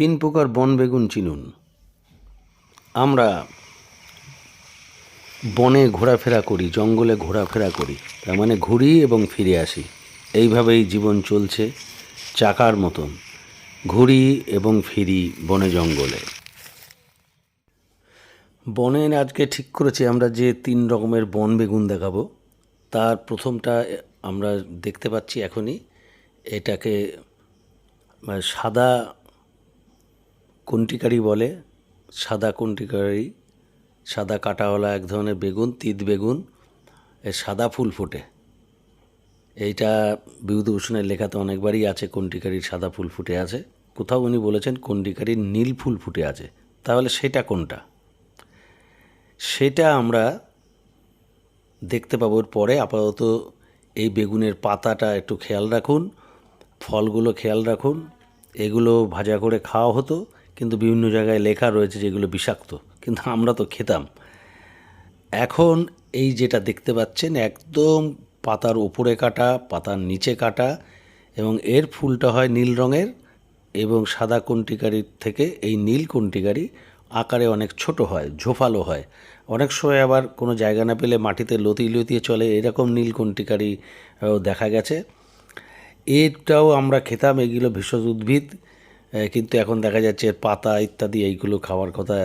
তিন প্রকার বন বেগুন চিনুন। আমরা বনে ঘোরাফেরা করি, জঙ্গলে ঘোরাফেরা করি, তার মানে ঘুরি এবং ফিরে আসি। এইভাবেই জীবন চলছে চাকার মতন, ঘুরি এবং ফিরি বনে জঙ্গলে। বনের আজকে ঠিক করেছি, আমরা যে তিন রকমের বন বেগুন দেখাবো, তার প্রথমটা আমরা দেখতে পাচ্ছি এখনই, এটাকে মানে সাদা কন্টিকারি বলে, সাদা কন্টিকারি সাদা কাটাওয়ালা এক ধরনের বেগুন, তিত বেগুন, এর সাদা ফুল ফোটে। এইটা বিভূতিভূষণের লেখাতে অনেকবারই আছে কন্টিকারির সাদা ফুল ফুটে আছে। কোথাও উনি বলেছেন কন্টিকারির নীল ফুল ফুটে আছে। তাহলে সেটা কোনটা? সেটা আমরা দেখতে পাবো পরে। আপাতত এই বেগুনের পাতাটা একটু খেয়াল রাখুন, ফলগুলো খেয়াল রাখুন। এগুলো ভাজা করে খাওয়া হতো। কিন্তু বিভিন্ন জায়গায় লেখা রয়েছে যেগুলো বিষাক্ত, কিন্তু আমরা তো খেতাম। এখন এই যেটা দেখতে পাচ্ছেন, একদম পাতার উপরে কাটা, পাতার নিচে কাটা এবং এর ফুলটা হয় নীল রঙের এবং সাদা কন্টিকারির থেকে এই নীল কন্টিকারি আকারে অনেক ছোট হয়, ঝোফালো হয়। অনেক সময় আবার কোনো জায়গা না পেলে মাটিতে লতিয়ে লতিয়ে চলে, এরকম নীল কন্টিকারি দেখা গেছে। এটাও আমরা খেতাম, এগুলো ভেষজ উদ্ভিদ। কিন্তু এখন দেখা যাচ্ছে পাতা ইত্যাদি এইগুলো খাওয়ার কথা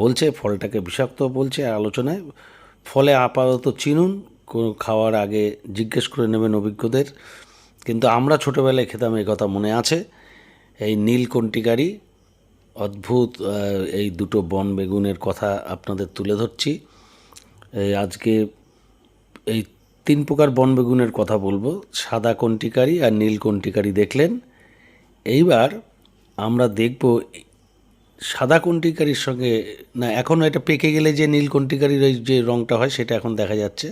বলছে, ফলটাকে বিষাক্ত বলছে আলোচনায়। ফলে আপাতত চিনুন খাওয়ার আগে জিজ্ঞেস করে নেবেন অভিজ্ঞদের। কিন্তু আমরা ছোটোবেলায় খেতাম এই কথা মনে আছে। এই নীল কন্টিকারি অদ্ভুত এই দুটো বন বেগুনের কথা আপনাদের তুলে ধরছি। আজকে এই তিন প্রকার বন বেগুনের কথা বলব। সাদা কন্টিকারি আর নীল কন্টিকারি দেখলেন। এইবার আমরা দেখব সাদা কন্টিকারির সঙ্গে, না, এখনও এটা পেকে গেলে যে নীল কন্টিকারির ওই যে রঙটা হয়, সেটা এখন দেখা যাচ্ছে।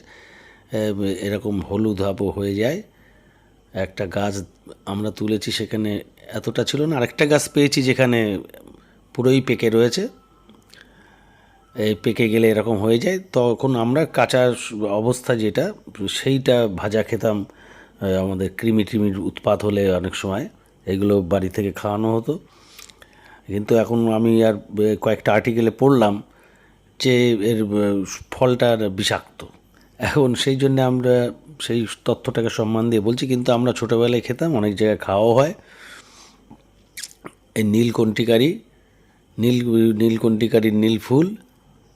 এরকম হলুদ হাবো হয়ে যায়। একটা গাছ আমরা তুলেছি সেখানে এতটা ছিল না, আরেকটা গাছ পেয়েছি যেখানে পুরোই পেকে রয়েছে। এই পেকে গেলে এরকম হয়ে যায়। তখন আমরা কাঁচা অবস্থা যেটা, সেইটা ভাজা খেতাম আমাদের কৃমি টিমির উৎপাত হলে অনেক সময়। এগুলো বাড়ি থেকে খাওয়ানো হতো। কিন্তু এখন আমি আর কয়েকটা আর্টিকেলে পড়লাম যে এর ফলটা বিষাক্ত। এখন সেই জন্য আমরা সেই তথ্যটাকে সম্মান দিয়ে বলছি, কিন্তু আমরা ছোটোবেলায় খেতাম, অনেক জায়গায় খাওয়াও হয়। এই নীল কন্টিকারি নীল নীল কন্টিকারির নীল ফুল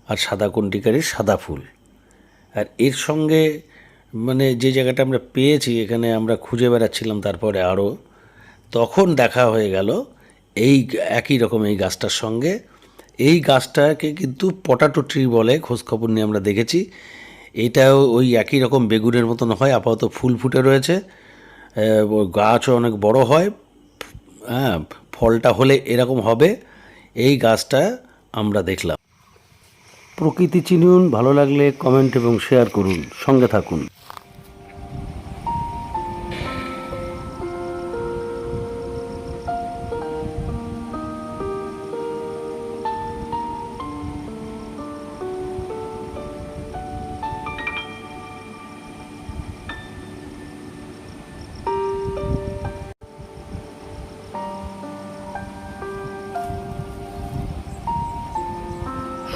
আর সাদা কন্টিকারির সাদা ফুল। আর এর সঙ্গে মানে যে জায়গাটা আমরা পেয়েছি, এখানে আমরা খুঁজে বেড়াচ্ছিলাম তারপরে আরও। তখন দেখা হয়ে গেল এই একই রকম এই গাছটার সঙ্গে। এই গাছটাকে কিন্তু পটাটো ট্রি বলে, খোঁজখবর নিয়ে আমরা দেখেছি। এটাও ওই একই রকম বেগুনের মতন হয়, আপাতত ফুল ফুটে রয়েছে। গাছও অনেক বড় হয়। হ্যাঁ ফলটা হলে এরকম হবে। এই গাছটা আমরা দেখলাম। প্রকৃতি চিনুন, ভালো লাগলে কমেন্ট এবং শেয়ার করুন। সঙ্গে থাকুন।